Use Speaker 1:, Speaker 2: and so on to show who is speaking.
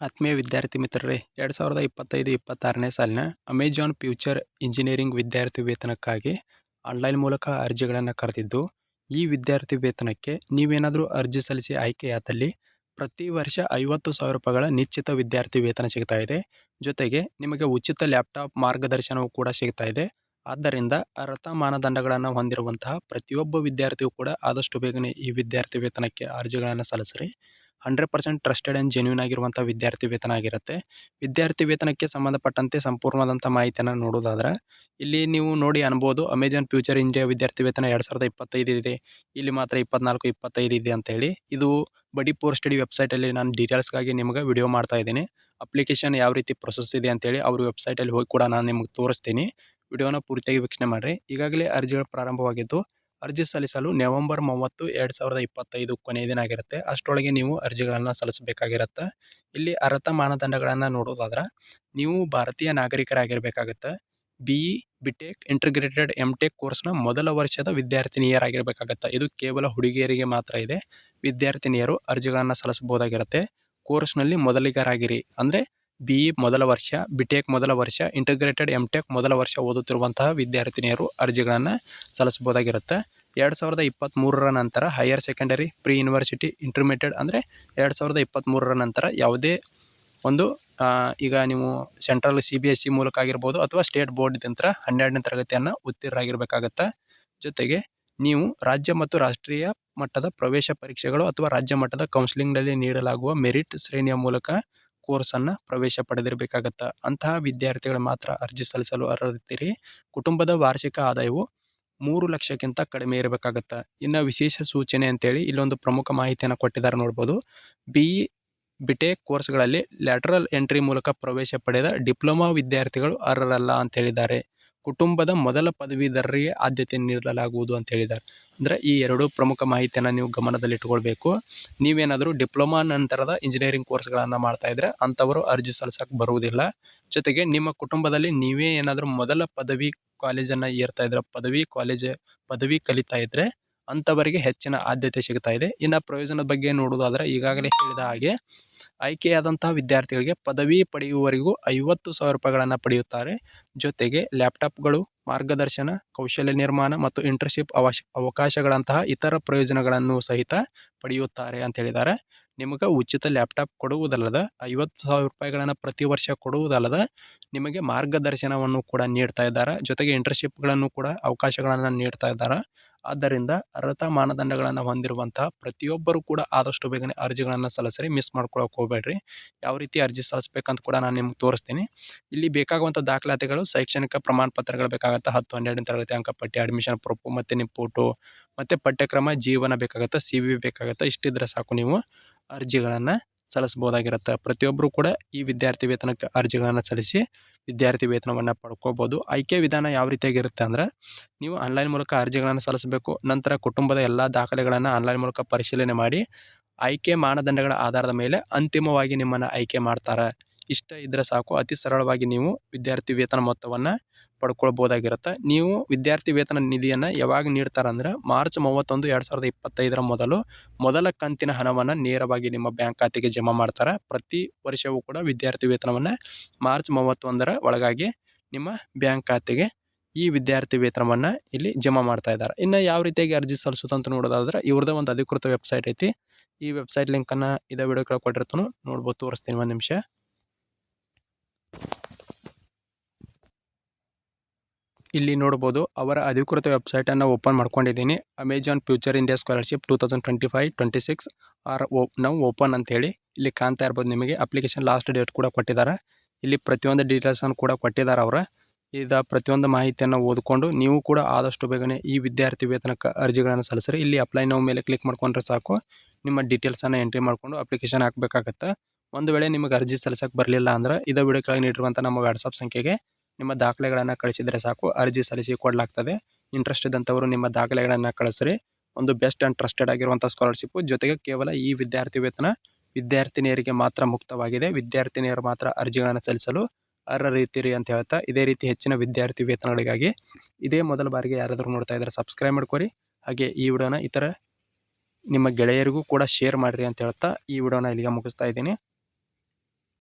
Speaker 1: ಆತ್ಮೀಯ ವಿದ್ಯಾರ್ಥಿ ಮಿತ್ರರೇ, ಎರಡು ಸಾವಿರದ ಇಪ್ಪತ್ತೈದು ಇಪ್ಪತ್ತಾರನೇ ಸಾಲಿನ ಅಮೆಜಾನ್ ಫ್ಯೂಚರ್ ಇಂಜಿನಿಯರಿಂಗ್ ವಿದ್ಯಾರ್ಥಿ ವೇತನಕ್ಕಾಗಿ ಆನ್ಲೈನ್ ಮೂಲಕ ಅರ್ಜಿಗಳನ್ನು ಕರೆದಿದ್ದು, ಈ ವಿದ್ಯಾರ್ಥಿ ವೇತನಕ್ಕೆ ನೀವೇನಾದರೂ ಅರ್ಜಿ ಸಲ್ಲಿಸಿ ಆಯ್ಕೆಯಾದಲ್ಲಿ ಪ್ರತಿ ವರ್ಷ ಐವತ್ತು ಸಾವಿರ ರೂಪಾಯಿಗಳ ನಿಶ್ಚಿತ ವಿದ್ಯಾರ್ಥಿ ವೇತನ ಸಿಗ್ತಾ ಇದೆ. ಜೊತೆಗೆ ನಿಮಗೆ ಉಚಿತ ಲ್ಯಾಪ್ಟಾಪ್ ಮಾರ್ಗದರ್ಶನವೂ ಕೂಡ ಸಿಗ್ತಾ ಇದೆ. ಆದ್ದರಿಂದ ಅರ್ಹತಾ ಮಾನದಂಡಗಳನ್ನು ಹೊಂದಿರುವಂತಹ ಪ್ರತಿಯೊಬ್ಬ ವಿದ್ಯಾರ್ಥಿಯೂ ಕೂಡ ಆದಷ್ಟು ಬೇಗನೆ ಈ ವಿದ್ಯಾರ್ಥಿ ವೇತನಕ್ಕೆ ಅರ್ಜಿಗಳನ್ನು ಸಲ್ಲಿಸ್ರಿ. Hundred percent trusted and genuine ಆಗಿರುವಂಥ ವಿದ್ಯಾರ್ಥಿ ವೇತನ ಆಗಿರುತ್ತೆ. ವಿದ್ಯಾರ್ಥಿ ವೇತನಕ್ಕೆ ಸಂಬಂಧಪಟ್ಟಂತೆ ಸಂಪೂರ್ಣವಾದಂಥ ಮಾಹಿತಿಯನ್ನು ನೋಡೋದಾದ್ರೆ ಇಲ್ಲಿ ನೀವು ನೋಡಿ ಅನ್ಬೋದು ಅಮೆಜಾನ್ ಫ್ಯೂಚರ್ ಇಂಡಿಯಾ ವಿದ್ಯಾರ್ಥಿ ವೇತನ ಎರಡು ಸಾವಿರದ ಇಪ್ಪತ್ತೈದು ಇದೆ. ಇಲ್ಲಿ ಮಾತ್ರ ಇಪ್ಪತ್ನಾಲ್ಕು, ಇಪ್ಪತ್ತೈದು ಇದೆ ಅಂತ ಹೇಳಿ, ಇದು ಬಡಿ ಪೋರ್ ಸ್ಟಡಿ ವೆಬ್ಸೈಟಲ್ಲಿ ನಾನು ಡೀಟೇಲ್ಸ್ಗಾಗಿ ನಿಮಗೆ ವಿಡಿಯೋ ಮಾಡ್ತಾ ಇದ್ದೀನಿ. ಅಪ್ಲಿಕೇಶನ್ ಯಾವ ರೀತಿ ಪ್ರೊಸೆಸ್ ಇದೆ ಅಂತೇಳಿ ಅವ್ರ ವೆಬ್ಸೈಟಲ್ಲಿ ಹೋಗಿ ಕೂಡ ನಾನು ನಿಮಗೆ ತೋರಿಸ್ತೀನಿ. ವಿಡಿಯೋನ ಪೂರ್ತಿಯಾಗಿ ವೀಕ್ಷಣೆ ಮಾಡಿರಿ. ಈಗಾಗಲೇ ಅರ್ಜಿಗಳು ಪ್ರಾರಂಭವಾಗಿದ್ದು ಅರ್ಜಿ ಸಲ್ಲಿಸಲು ನವೆಂಬರ್ ಮೂವತ್ತು, ಎರಡು ಸಾವಿರದ ಇಪ್ಪತ್ತೈದು ಕೊನೆಯ ದಿನ ಆಗಿರುತ್ತೆ. ಅಷ್ಟರೊಳಗೆ ನೀವು ಅರ್ಜಿಗಳನ್ನು ಸಲ್ಲಿಸಬೇಕಾಗಿರುತ್ತೆ. ಇಲ್ಲಿ ಅರ್ಹತಾ ಮಾನದಂಡಗಳನ್ನು ನೋಡೋದಾದ್ರೆ, ನೀವು ಭಾರತೀಯ ನಾಗರಿಕರಾಗಿರಬೇಕಾಗುತ್ತೆ. B E B tech integrated M tech ಕೋರ್ಸ್ನ ಮೊದಲ ವರ್ಷದ ವಿದ್ಯಾರ್ಥಿನಿಯರಾಗಿರಬೇಕಾಗತ್ತೆ. ಇದು ಕೇವಲ ಹುಡುಗಿಯರಿಗೆ ಮಾತ್ರ ಇದೆ. ವಿದ್ಯಾರ್ಥಿನಿಯರು ಅರ್ಜಿಗಳನ್ನು ಸಲ್ಲಿಸಬಹುದಾಗಿರುತ್ತೆ. ಕೋರ್ಸ್ನಲ್ಲಿ ಮೊದಲಿಗರಾಗಿರಿ. ಅಂದರೆ ಬಿ ಮೊದಲ ವರ್ಷ ಬಿ ಟೆಕ್ ಮೊದಲ ವರ್ಷ ಇಂಟಿಗ್ರೇಟೆಡ್ ಎಂ ಟೆಕ್ ಮೊದಲ ವರ್ಷ ಓದುತ್ತಿರುವಂತಹ ವಿದ್ಯಾರ್ಥಿನಿಯರು ಅರ್ಜಿಗಳನ್ನು ಸಲ್ಲಿಸಬಹುದಾಗಿರುತ್ತೆ. ಎರಡು ಸಾವಿರದ ಇಪ್ಪತ್ತ್ಮೂರರ ನಂತರ higher secondary pre university intermediate ಅಂದರೆ ಎರಡು ಸಾವಿರದ ಇಪ್ಪತ್ತ್ಮೂರರ ನಂತರ ಯಾವುದೇ ಒಂದು ಈಗ ನೀವು central C B S C ಮೂಲಕ ಆಗಿರ್ಬೋದು ಅಥವಾ ಸ್ಟೇಟ್ ಬೋರ್ಡ್ ನಂತರ ಹನ್ನೆರಡನೇ ತರಗತಿಯನ್ನು ಉತ್ತೀರ್ಣರಾಗಿರಬೇಕಾಗತ್ತೆ. ಜೊತೆಗೆ ನೀವು ರಾಜ್ಯ ಮತ್ತು ರಾಷ್ಟ್ರೀಯ ಮಟ್ಟದ ಪ್ರವೇಶ ಪರೀಕ್ಷೆಗಳು ಅಥವಾ ರಾಜ್ಯ ಮಟ್ಟದ ಕೌನ್ಸಿಲಿಂಗ್ನಲ್ಲಿ ನೀಡಲಾಗುವ ಮೆರಿಟ್ ಶ್ರೇಣಿಯ ಮೂಲಕ ಕೋರ್ಸನ್ನು ಪ್ರವೇಶ ಪಡೆದಿರಬೇಕಾಗತ್ತೆ. ಅಂತಹ ವಿದ್ಯಾರ್ಥಿಗಳು ಮಾತ್ರ ಅರ್ಜಿ ಸಲ್ಲಿಸಲು ಅರ್ಹರಿದ್ದೀರಿ. ಕುಟುಂಬದ ವಾರ್ಷಿಕ ಆದಾಯವು ಮೂರು ಲಕ್ಷಕ್ಕಿಂತ ಕಡಿಮೆ ಇರಬೇಕಾಗತ್ತೆ. ಇನ್ನು ವಿಶೇಷ ಸೂಚನೆ ಅಂತೇಳಿ ಇಲ್ಲೊಂದು ಪ್ರಮುಖ ಮಾಹಿತಿಯನ್ನು ಕೊಟ್ಟಿದ್ದಾರೆ ನೋಡ್ಬೋದು. ಬಿ ಇ, ಬಿಟೆಕ್ ಕೋರ್ಸ್ಗಳಲ್ಲಿ ಲ್ಯಾಟ್ರಲ್ ಎಂಟ್ರಿ ಮೂಲಕ ಪ್ರವೇಶ ಪಡೆದ ಡಿಪ್ಲೊಮಾ ವಿದ್ಯಾರ್ಥಿಗಳು ಅರ್ಹರಲ್ಲ ಅಂತ ಹೇಳಿದ್ದಾರೆ. ಕುಟುಂಬದ ಮೊದಲ ಪದವೀಧರರಿಗೆ ಆದ್ಯತೆ ನೀಡಲಾಗುವುದು ಅಂತ ಹೇಳಿದ್ದಾರೆ. ಅಂದರೆ ಈ ಎರಡು ಪ್ರಮುಖ ಮಾಹಿತಿಯನ್ನು ನೀವು ಗಮನದಲ್ಲಿಟ್ಟುಕೊಳ್ಬೇಕು ನೀವೇನಾದರೂ ಡಿಪ್ಲೊಮಾ ನಂತರದ ಇಂಜಿನಿಯರಿಂಗ್ ಕೋರ್ಸ್ಗಳನ್ನು ಮಾಡ್ತಾ ಇದ್ರೆ ಅಂಥವರು ಅರ್ಜಿ ಸಲ್ಲಿಸಕ್ಕೆ ಬರುವುದಿಲ್ಲ. ಜೊತೆಗೆ ನಿಮ್ಮ ಕುಟುಂಬದಲ್ಲಿ ನೀವೇ ಏನಾದರೂ ಮೊದಲ ಪದವಿ ಕಾಲೇಜನ್ನು ಏರ್ತಾ ಇದ್ರೆ, ಪದವಿ ಕಾಲೇಜ್, ಪದವಿ ಕಲಿತಾ ಇದ್ದರೆ ಅಂಥವರಿಗೆ ಹೆಚ್ಚಿನ ಆದ್ಯತೆ ಸಿಗ್ತಾ ಇದೆ. ಇನ್ನು ಪ್ರಯೋಜನದ ಬಗ್ಗೆ ನೋಡೋದಾದರೆ ಈಗಾಗಲೇ ಹೇಳಿದ ಹಾಗೆ ಆಯ್ಕೆಯಾದಂತಹ ವಿದ್ಯಾರ್ಥಿಗಳಿಗೆ ಪದವಿ ಪಡೆಯುವವರೆಗೂ ಐವತ್ತು ಸಾವಿರ ರೂಪಾಯಿಗಳನ್ನು ಪಡೆಯುತ್ತಾರೆ. ಜೊತೆಗೆ ಲ್ಯಾಪ್ಟಾಪ್ಗಳು, ಮಾರ್ಗದರ್ಶನ, ಕೌಶಲ್ಯ ನಿರ್ಮಾಣ ಮತ್ತು ಇಂಟರ್ನ್ಶಿಪ್ ಅವಶ್ಯ ಅವಕಾಶಗಳಂತಹ ಇತರ ಪ್ರಯೋಜನಗಳನ್ನು ಸಹಿತ ಪಡೆಯುತ್ತಾರೆ ಅಂತ ಹೇಳಿದ್ದಾರೆ. ನಿಮಗೆ ಉಚಿತ ಲ್ಯಾಪ್ಟಾಪ್ ಕೊಡುವುದಲ್ಲದ, ಐವತ್ತು ಸಾವಿರ ರೂಪಾಯಿಗಳನ್ನು ಪ್ರತಿ ವರ್ಷ ಕೊಡುವುದಲ್ಲದ, ನಿಮಗೆ ಮಾರ್ಗದರ್ಶನವನ್ನು ಕೂಡ ನೀಡ್ತಾ ಇದ್ದಾರೆ. ಜೊತೆಗೆ ಇಂಟರ್ನ್ಶಿಪ್ಗಳನ್ನು ಕೂಡ ಅವಕಾಶಗಳನ್ನು ನೀಡ್ತಾ ಇದ್ದಾರೆ. ಆದ್ದರಿಂದ ಅರ್ಹತಾ ಮಾನದಂಡಗಳನ್ನು ಹೊಂದಿರುವಂತಹ ಪ್ರತಿಯೊಬ್ಬರು ಕೂಡ ಆದಷ್ಟು ಬೇಗನೆ ಅರ್ಜಿಗಳನ್ನು ಸಲ್ಲಿಸ್ರಿ ಮಿಸ್ ಮಾಡ್ಕೊಳಕ್ಕೆ ಹೋಗಬೇಡ್ರಿ. ಯಾವ ರೀತಿ ಅರ್ಜಿ ಸಲ್ಲಿಸ್ಬೇಕಂತ ಕೂಡ ನಾನು ನಿಮ್ಗೆ ತೋರಿಸ್ತೀನಿ. ಇಲ್ಲಿ ಬೇಕಾಗುವಂಥ ದಾಖಲಾತಿಗಳು, ಶೈಕ್ಷಣಿಕ ಪ್ರಮಾಣ ಪತ್ರಗಳು ಬೇಕಾಗುತ್ತೆ. ಹತ್ತು, ಹನ್ನೆರಡನೇ ತರಗತಿ ಅಂಕಪಟ್ಟಿ ಅಡ್ಮಿಷನ್ ಪ್ರೂಫು ಮತ್ತು ನಿಮ್ಮ ಫೋಟೋ ಮತ್ತು ಪಠ್ಯಕ್ರಮ, ಜೀವನ ಬೇಕಾಗುತ್ತೆ ಸಿ ವಿ ಬೇಕಾಗುತ್ತೆ. ಇಷ್ಟಿದ್ರೆ ಸಾಕು ನೀವು. ಅರ್ಜಿಗಳನ್ನು ಸಲ್ಲಿಸ್ಬೋದಾಗಿರುತ್ತೆ ಪ್ರತಿಯೊಬ್ಬರು ಕೂಡ ಈ ವಿದ್ಯಾರ್ಥಿ ವೇತನಕ್ಕೆ ಅರ್ಜಿಗಳನ್ನು ಸಲ್ಲಿಸಿ ವಿದ್ಯಾರ್ಥಿ ವೇತನವನ್ನು ಪಡ್ಕೋಬೋದು. ಆಯ್ಕೆ ವಿಧಾನ ಯಾವ ರೀತಿಯಾಗಿರುತ್ತೆ ಅಂದರೆ ನೀವು ಆನ್ಲೈನ್ ಮೂಲಕ ಅರ್ಜಿಗಳನ್ನು ಸಲ್ಲಿಸಬೇಕು, ನಂತರ ಕುಟುಂಬದ ಎಲ್ಲ ದಾಖಲೆಗಳನ್ನು ಆನ್ಲೈನ್ ಮೂಲಕ ಪರಿಶೀಲನೆ ಮಾಡಿ, ಆಯ್ಕೆ ಮಾನದಂಡಗಳ ಆಧಾರದ ಮೇಲೆ ಅಂತಿಮವಾಗಿ ನಿಮ್ಮನ್ನು ಆಯ್ಕೆ ಮಾಡ್ತಾರೆ. ಇಷ್ಟ ಇದ್ದರೆ ಸಾಕು, ಅತಿ ಸರಳವಾಗಿ ನೀವು ವಿದ್ಯಾರ್ಥಿ ವೇತನ ಮೊತ್ತವನ್ನು ಪಡ್ಕೊಳ್ಬೋದಾಗಿರುತ್ತೆ. ನೀವು ವಿದ್ಯಾರ್ಥಿ ವೇತನ ನಿಧಿಯನ್ನು ಯಾವಾಗ ನೀಡ್ತಾರಂದ್ರೆ ಮಾರ್ಚ್ ಮೂವತ್ತೊಂದು ಎರಡು ಸಾವಿರದ ಇಪ್ಪತ್ತೈದರ ಮೊದಲು ಮೊದಲ ಕಂತಿನ ಹಣವನ್ನು ನೇರವಾಗಿ ನಿಮ್ಮ ಬ್ಯಾಂಕ್ ಖಾತೆಗೆ ಜಮಾ ಮಾಡ್ತಾರೆ. ಪ್ರತಿ ವರ್ಷವೂ ಕೂಡ ವಿದ್ಯಾರ್ಥಿ ವೇತನವನ್ನು ಮಾರ್ಚ್ ಮೂವತ್ತೊಂದರ ಒಳಗಾಗಿ ನಿಮ್ಮ ಬ್ಯಾಂಕ್ ಖಾತೆಗೆ ಈ ವಿದ್ಯಾರ್ಥಿ ವೇತನವನ್ನು ಇಲ್ಲಿ ಜಮಾ ಮಾಡ್ತಾ ಇದ್ದಾರೆ. ಇನ್ನು ಯಾವ ರೀತಿಯಾಗಿ ಅರ್ಜಿ ಸಲ್ಲಿಸೋದಂತ ನೋಡೋದಾದ್ರೆ ಇವ್ರದ್ದು ಒಂದು ಅಧಿಕೃತ ವೆಬ್ಸೈಟ್ ಐತಿ. ಈ ವೆಬ್ಸೈಟ್ ಲಿಂಕನ್ನು ಇದೇ ವಿಡಿಯೋ ಕೆಳಗೆ ನೋಡ್ಬೋದು ತೋರಿಸ್ತೀನಿ ಒಂದು ನಿಮಿಷ. ಇಲ್ಲಿ ನೋಡ್ಬೋದು ಅವರ ಅಧಿಕೃತ ವೆಬ್ಸೈಟನ್ನು ಓಪನ್ ಮಾಡ್ಕೊಂಡಿದ್ದೀನಿ. Amazon future India scholarship two thousand twenty five twenty six R ಓ ನಾವು ಓಪನ್ ಅಂತೇಳಿ ಇಲ್ಲಿ ಕಾಣ್ತಾ ಇರ್ಬೋದು ನಿಮಗೆ. ಅಪ್ಲಿಕೇಶನ್ ಲಾಸ್ಟ್ ಡೇಟ್ ಕೂಡ ಕೊಟ್ಟಿದ್ದಾರೆ. ಇಲ್ಲಿ ಪ್ರತಿಯೊಂದು ಡೀಟೇಲ್ಸನ್ನು ಕೂಡ ಕೊಟ್ಟಿದ್ದಾರೆ ಅವರು. ಇದ ಪ್ರತಿಯೊಂದು ಮಾಹಿತಿಯನ್ನು ಓದಿಕೊಂಡು ನೀವು ಕೂಡ ಆದಷ್ಟು ಬೇಗನೆ ಈ ವಿದ್ಯಾರ್ಥಿ ವೇತನಕ್ಕೆ ಅರ್ಜಿಗಳನ್ನು ಸಲ್ಲಿಸ್ರಿ. ಇಲ್ಲಿ ಅಪ್ಲೈ ನಾವು ಮೇಲೆ ಕ್ಲಿಕ್ ಮಾಡ್ಕೊಂಡ್ರೆ ಸಾಕು. ನಿಮ್ಮ ಡೀಟೇಲ್ಸನ್ನು ಎಂಟ್ರಿ ಮಾಡಿಕೊಂಡು ಅಪ್ಲಿಕೇಶನ್ ಹಾಕಬೇಕಾಗತ್ತೆ. ಒಂದು ವೇಳೆ ನಿಮಗೆ ಅರ್ಜಿ ಸಲ್ಲಿಸಕ್ಕೆ ಬರಲಿಲ್ಲ ಅಂದ್ರೆ ಇದೇ ವಿಡಿಯೋ ಕೆಳಗೆ ನೀಡಿರುವಂಥ ನಮ್ಮ ವಾಟ್ಸಪ್ ಸಂಖ್ಯೆಗೆ ನಿಮ್ಮ ದಾಖಲೆಗಳನ್ನು ಕಳಿಸಿದರೆ ಸಾಕು. ಅರ್ಜಿ ಸಲ್ಲಿಸಿ ಕೊಡಲಾಗ್ತದೆ. ಇಂಟ್ರೆಸ್ಟ್ ಇದ್ದಂಥವರು ನಿಮ್ಮ ದಾಖಲೆಗಳನ್ನು ಕಳಿಸ್ರಿ. ಒಂದು ಬೆಸ್ಟ್ ಆ್ಯಂಡ್ ಟ್ರಸ್ಟೆಡ್ ಆಗಿರುವಂಥ ಸ್ಕಾಲರ್ಶಿಪ್ಪು ಜೊತೆಗೆ ಕೇವಲ ಈ ವಿದ್ಯಾರ್ಥಿ ವೇತನ ವಿದ್ಯಾರ್ಥಿನಿಯರಿಗೆ ಮಾತ್ರ ಮುಕ್ತವಾಗಿದೆ. ವಿದ್ಯಾರ್ಥಿನಿಯರು ಮಾತ್ರ ಅರ್ಜಿಗಳನ್ನು ಸಲ್ಲಿಸಲು ಅರ್ಹರಿದ್ದೀರಿ ಅಂತ ಹೇಳ್ತಾ ಇದೇ ರೀತಿ ಹೆಚ್ಚಿನ ವಿದ್ಯಾರ್ಥಿ ವೇತನಗಳಿಗಾಗಿ ಇದೇ ಮೊದಲ ಬಾರಿಗೆ ಯಾರಾದರೂ ನೋಡ್ತಾ ಇದ್ದಾರೆ ಸಬ್ಸ್ಕ್ರೈಬ್ ಮಾಡ್ಕೊರಿ. ಹಾಗೆ ಈ ವಿಡಿಯೋನ ಇತರ ನಿಮ್ಮ ಗೆಳೆಯರಿಗೂ ಕೂಡ ಶೇರ್ ಮಾಡಿರಿ ಅಂತ ಹೇಳ್ತಾ ಈ ವಿಡಿಯೋನ ಇಲ್ಲಿಗೆ ಮುಗಿಸ್ತಾ ಇದ್ದೀನಿ.